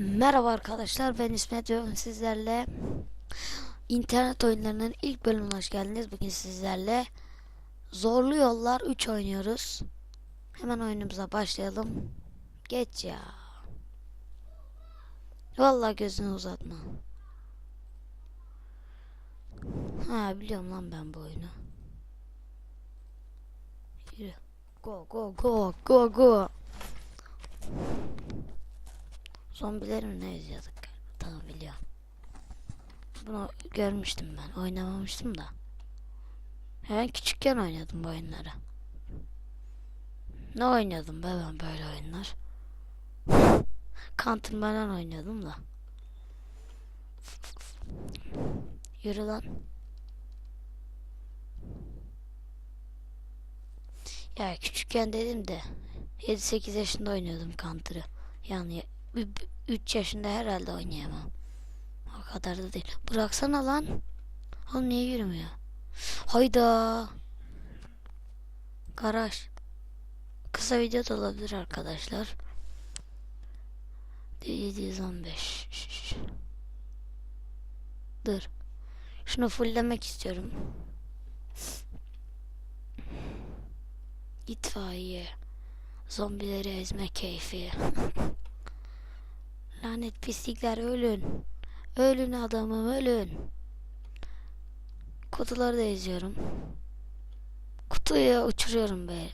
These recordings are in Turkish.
Merhaba arkadaşlar ben İsmet ve sizlerle internet oyunlarının ilk bölümüne hoş geldiniz. Bugün sizlerle Zorlu Yollar 3 oynuyoruz. Hemen oyunumuza başlayalım. Geç ya. Vallahi gözünü uzatma. Ha biliyorum lan ben bu oyunu. Yürü. Go go go go go. Zombileri mi ne izliyorduk? Tamam biliyorum. Bunu görmüştüm ben. Oynamamıştım da. Ben küçükken oynadım bu oyunları. Ne oynuyordum be ben böyle oyunlar? Counter oynuyordum da. Yürü lan. Ya küçükken dedim de 7-8 yaşında oynuyordum Counter'ı. Yani 3 yaşında herhalde oynayamam. O kadar da değil. Bıraksana lan. Oğlum niye yürümüyor? Hayda. Garaj. Kısa video da olabilir arkadaşlar. 715. Dur. Şunu fulllemek istiyorum. İtfaiye. Zombileri ezme keyfi. Lanet pislikler ölün. Ölün adamım ölün. Kutuları da eziyorum. Kutuyu uçuruyorum be.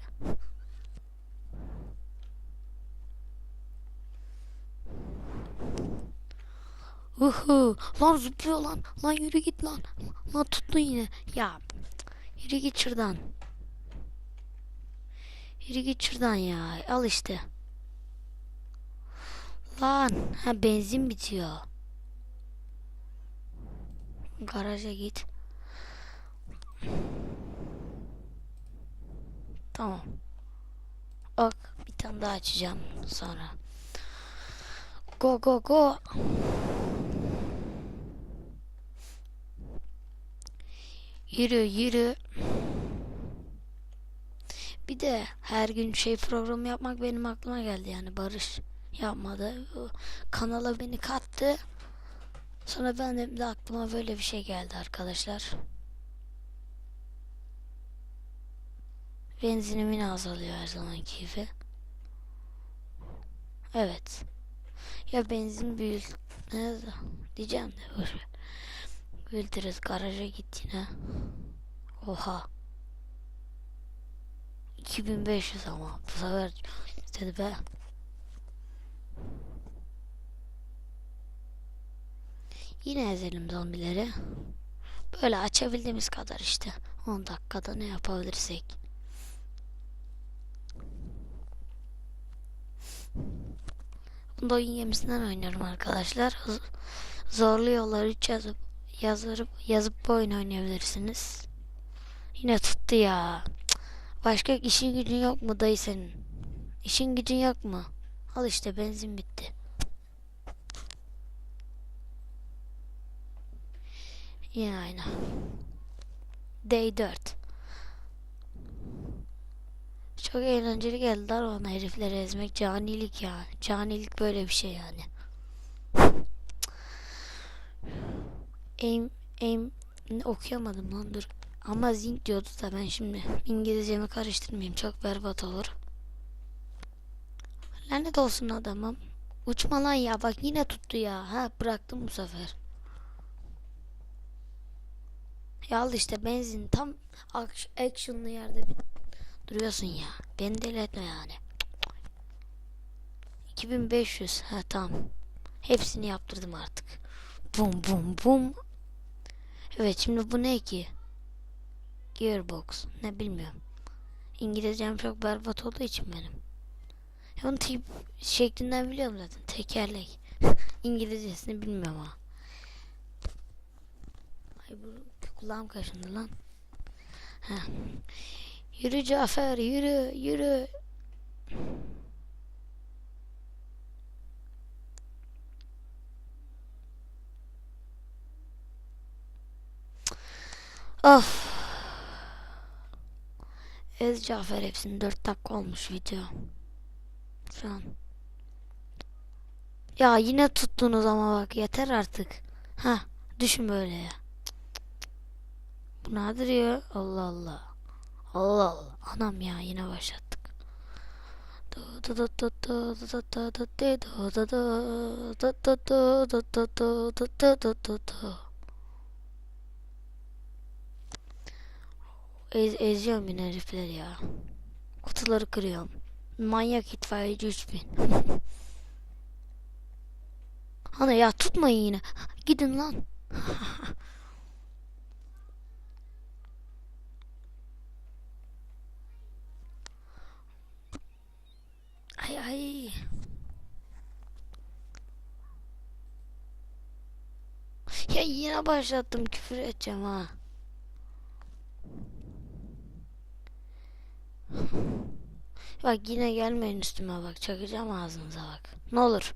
Uhu, lan zıplıyor lan. Lan yürü git lan. Lan tuttun yine. Ya yürü git şuradan. Yürü git şuradan ya. Al işte. Lan ha benzin bitiyor. Garaja git. Tamam. Bak bir tane daha açacağım sonra. Go go go. Yürü yürü. Bir de her gün şey programı yapmak benim aklıma geldi yani Barış yapmadı. Kanala beni kattı. Sonra ben de aklıma böyle bir şey geldi arkadaşlar. Benzinim yine azalıyor her zamanki gibi. Evet. Ya benzin büyül ne diyeceğim de boşver. Büyütürüz garaja git yine. Oha. 2500 ama bu sefer istedi be. Yine ezelim zombileri. Böyle açabildiğimiz kadar işte. 10 dakikada ne yapabilirsek. Bunda oyun gemisinden oynuyorum arkadaşlar. Zorlu yolları 3 yazıp yazıp yazıp bu oyun oynayabilirsiniz. Yine tuttu ya. Başka işin gücün yok mu dayı senin? İşin gücün yok mu? Al işte benzin bitti. Yine aynı. Day 4. Çok eğlenceli geldiler ona herifleri ezmek canilik ya. Canilik böyle bir şey yani. Aim, aim okuyamadım lan dur. Ama zinc diyordu da ben şimdi İngilizcemi karıştırmayayım çok berbat olur. Lanet olsun adamım. Uçma lan ya bak yine tuttu ya. Ha bıraktım bu sefer. Ya işte benzin tam actionlı yerde bir duruyorsun ya. Beni deli etme yani. 2500 ha tamam. Hepsini yaptırdım artık. Bum bum bum. Evet şimdi bu ne ki? Gearbox. Ne bilmiyorum. İngilizcem çok berbat olduğu için benim. Onun tip şeklinden biliyorum zaten. Tekerlek. İngilizcesini bilmiyorum ama. Ay bu kulağım kaşındı lan. Heh. Yürü Cafer yürü yürü. Of. Ez Cafer hepsini 4 dakika olmuş video. Şu an. Ya yine tuttunuz ama bak yeter artık. Ha düşün böyle ya. Bu nedir ya? Allah Allah. Allah Allah. Anam ya yine başlattık. Ez, eziyorum yine herifleri ya. Kutuları kırıyorum. Manyak itfaiyeci 3000. Ana ya tutmayın yine. Gidin lan. Ay ay. Ya yine başlattım küfür edeceğim ha. Bak yine gelmeyin üstüme bak çakacağım ağzınıza bak. Ne olur.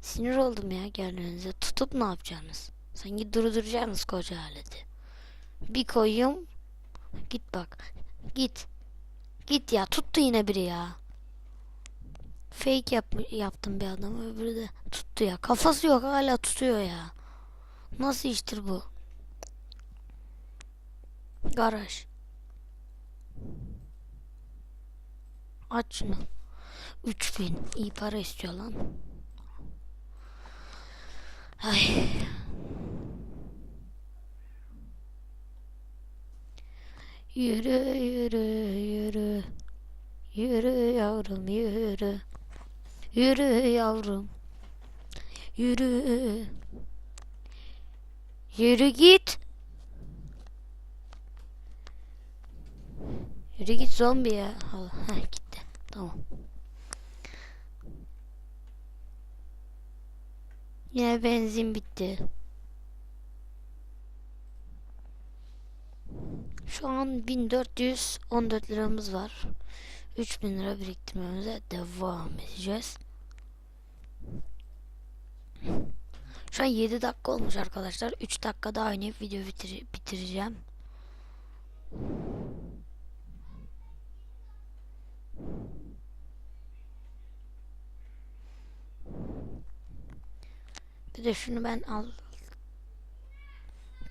Sinir oldum ya gelmenize. Tutup ne yapacaksınız? Sanki durduracaksınız koca aleti. Bir koyuyorum. Git bak. Git. Git ya tuttu yine biri ya. Fake yap yaptım bir adam öbürü de tuttu ya. Kafası yok hala tutuyor ya. Nasıl iştir bu? Garaj. Aç şunu. 3000 iyi para istiyor lan. Ay. Yürü yürü yürü. Yürü yavrum yürü. Yürü yavrum. Yürü. Yürü git. Yürü git zombi ya. Heh, gitti. Tamam. Yine benzin bitti. Şu an 1414 liramız var. 3000 lira biriktirmemize devam edeceğiz. Şu an 7 dakika olmuş arkadaşlar. 3 dakika daha oynayıp video bitir bitireceğim. Bir de şunu ben al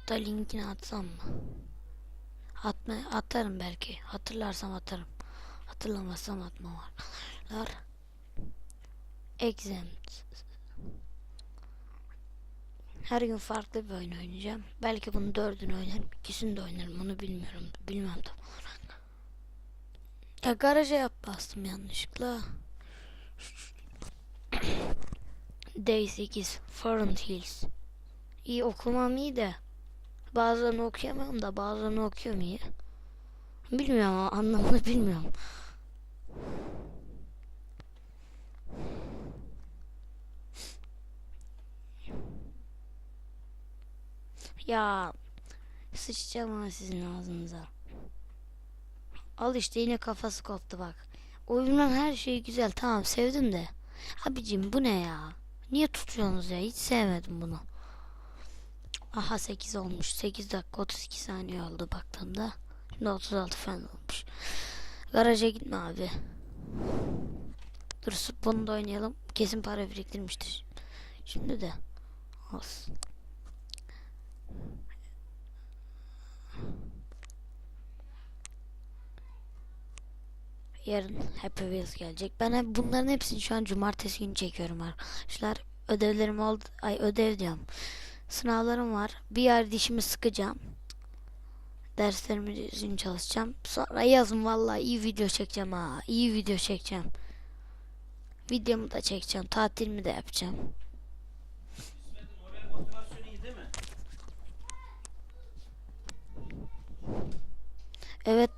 da linkini atsam mı? Atma, atarım belki. Hatırlarsam atarım. Hatırlamazsam atmam arkadaşlar. Exempt. Her gün farklı bir oyun oynayacağım. Belki bunu dördünü oynarım. ikisini de oynarım. Onu bilmiyorum. Bilmem tam olarak. Ya garaja yap bastım yanlışlıkla. Day 8 Foreign Hills. İyi okumam iyi de. Bazen okuyamam da bazen okuyorum iyi. Bilmiyorum anlamını bilmiyorum. Ya sıçacağım ama sizin ağzınıza. Al işte yine kafası koptu bak. Oyunun her şeyi güzel tamam sevdim de. Abicim bu ne ya? Niye tutuyorsunuz ya? Hiç sevmedim bunu. Aha 8 olmuş. 8 dakika 32 saniye oldu baktığımda. Şimdi 36 falan olmuş. Garaja gitme abi. Dur bunu da oynayalım. Kesin para biriktirmiştir. Şimdi de. Olsun. Yarın Happy Wheels gelecek. Ben bunların hepsini şu an cumartesi günü çekiyorum arkadaşlar. Ödevlerim oldu. Ay ödev diyorum. Sınavlarım var. Bir yer dişimi sıkacağım. Derslerimi düzgün çalışacağım. Sonra yazın vallahi iyi video çekeceğim ha. İyi video çekeceğim. Videomu da çekeceğim. Tatilimi de yapacağım. Moral motivasyonu iyi değil mi? Evet.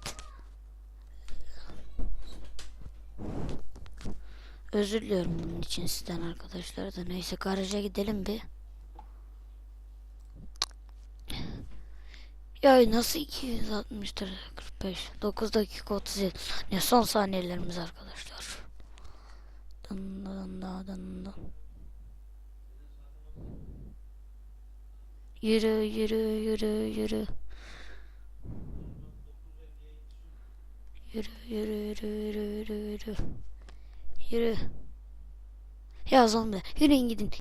Özür diliyorum bunun için sizden arkadaşlar da. Neyse garaja gidelim bir. Ya nasıl 260 lira 45 9 dakika 37 ne son saniyelerimiz arkadaşlar. Dın dın dın dın. Yürü yürü yürü yürü. Yürü yürü yürü yürü yürü yürü. Yürü. Ya zombiler yürüyün gidin.